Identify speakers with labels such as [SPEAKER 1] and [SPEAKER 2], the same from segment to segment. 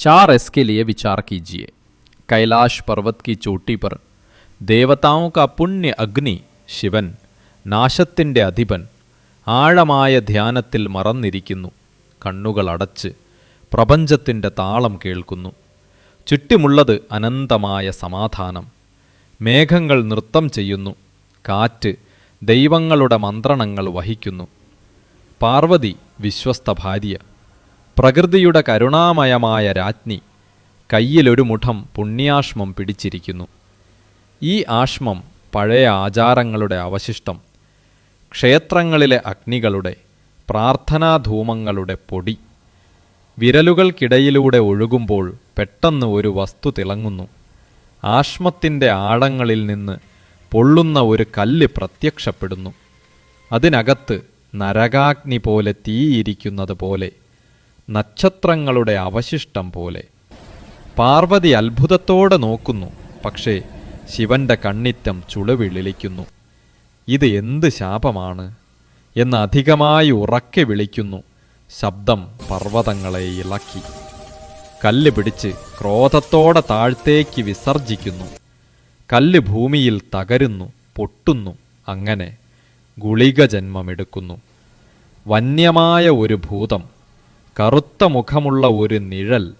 [SPEAKER 1] चार एस के लिए विचार कीजिए कैलाश पर्वत की चोटी पर देवताओं का पुण्य अग्नि ശിവൻ നാശത്തിൻ്റെ അധിപൻ ആഴമായ ധ്യാനത്തിൽ മറന്നിരിക്കുന്നു കണ്ണുകൾ അടച്ച് പ്രപഞ്ചത്തിൻ്റെ താളം കേൾക്കുന്നു ചുറ്റുമുള്ളത് അനന്തമായ സമാധാനം മേഘങ്ങൾ നൃത്തം ചെയ്യുന്നു കാറ്റ് ദൈവങ്ങളുടെ മന്ത്രണങ്ങൾ വഹിക്കുന്നു പാർവതി വിശ്വസ്ത ഭാര്യ പ്രകൃതിയുടെ കരുണാമയമായ രാജ്ഞി കയ്യിലൊരു മുഠം പുണ്യാശ്മം പിടിച്ചിരിക്കുന്നു. ഈ ആശ്മം പഴയ ആചാരങ്ങളുടെ അവശിഷ്ടം ക്ഷേത്രങ്ങളിലെ അഗ്നികളുടെ പ്രാർത്ഥനാധൂമങ്ങളുടെ പൊടി. വിരലുകൾക്കിടയിലൂടെ ഒഴുകുമ്പോൾ പെട്ടെന്ന് ഒരു വസ്തു തിളങ്ങുന്നു. ആശ്മത്തിന്റെ ആഴങ്ങളിൽ നിന്ന് പൊള്ളുന്ന ഒരു കല്ല് പ്രത്യക്ഷപ്പെടുന്നു. അതിനകത്ത് നരകാഗ്നി പോലെ തീയിരിക്കുന്നത് പോലെ നക്ഷത്രങ്ങളുടെ അവശിഷ്ടം പോലെ. പാർവതി അത്ഭുതത്തോടെ നോക്കുന്നു പക്ഷേ ശിവന്റെ കണ്ണിറ്റം ചുളുവിളിക്കുന്നു ഇത് എന്ത് ശാപമാണ്? എന്ന് അധികമായി ഉറക്കെ വിളിക്കുന്നു ശബ്ദം പർവതങ്ങളെ ഇളക്കി. കല്ല് പിടിച്ച് ക്രോധത്തോടെ താഴ്ത്തേക്ക് വിസർജിക്കുന്നു. കല്ല് ഭൂമിയിൽ തകരുന്നു പൊട്ടുന്നു അങ്ങനെ ഗുളിക ജന്മമെടുക്കുന്നു വന്യമായ ഒരു ഭൂതം കറുത്ത മുഖമുള്ള ഒരു നിഴൽ.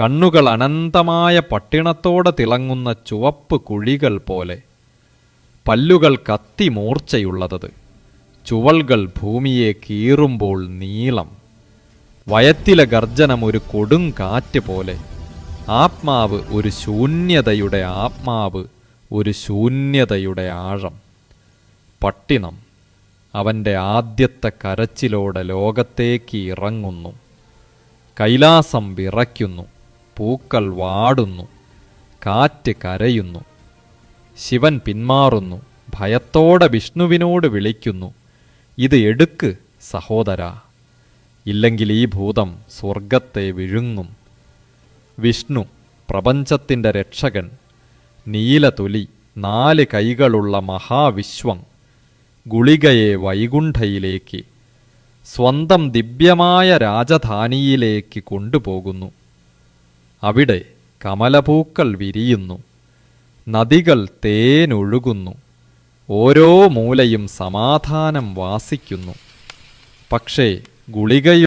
[SPEAKER 1] കണ്ണുകൾ അനന്തമായ പട്ടിണത്തോടെ തിളങ്ങുന്ന ചുവപ്പ് കുഴികൾ പോലെ. പല്ലുകൾ കത്തി മൂർച്ചയുള്ളത് ചുവൾകൾ ഭൂമിയെ കീറുമ്പോൾ നീളം. വയത്തിലെ ഗർജനം ഒരു കൊടും കാറ്റ് പോലെ. ആത്മാവ് ഒരു ശൂന്യതയുടെ ആത്മാവ് ഒരു ശൂന്യതയുടെ ആഴം. പട്ടിണം. അവന്റെ ആദ്യത്തെ കരച്ചിലോടെ ലോകത്തേക്ക് ഇറങ്ങുന്നു. കൈലാസം വിറയ്ക്കുന്നു പൂക്കൾ വാടുന്നു കാറ്റ് കരയുന്നു. ശിവൻ പിന്മാറുന്നു ഭയത്തോടെ വിഷ്ണുവിനോട് വിളിക്കുന്നു ഇത് എടുക്ക് സഹോദര. ഇല്ലെങ്കിൽ ഈ ഭൂതം സ്വർഗത്തെ വിഴുങ്ങും. വിഷ്ണു പ്രപഞ്ചത്തിന്റെ രക്ഷകൻ നീലതൊലി നാല് കൈകളുള്ള മഹാവിശ്വം. ഗുളികയെ വൈകുണ്ഠയിലേക്ക് സ്വന്തം ദിവ്യമായ രാജധാനിയിലേക്ക് കൊണ്ടുപോകുന്നു. അവിടെ കമലപൂക്കൾ വിരിയുന്നു നദികൾ തേനൊഴുകുന്നു ഓരോ മൂലയും സമാധാനം വാസിക്കുന്നു. പക്ഷേ ഗുളികയുടെ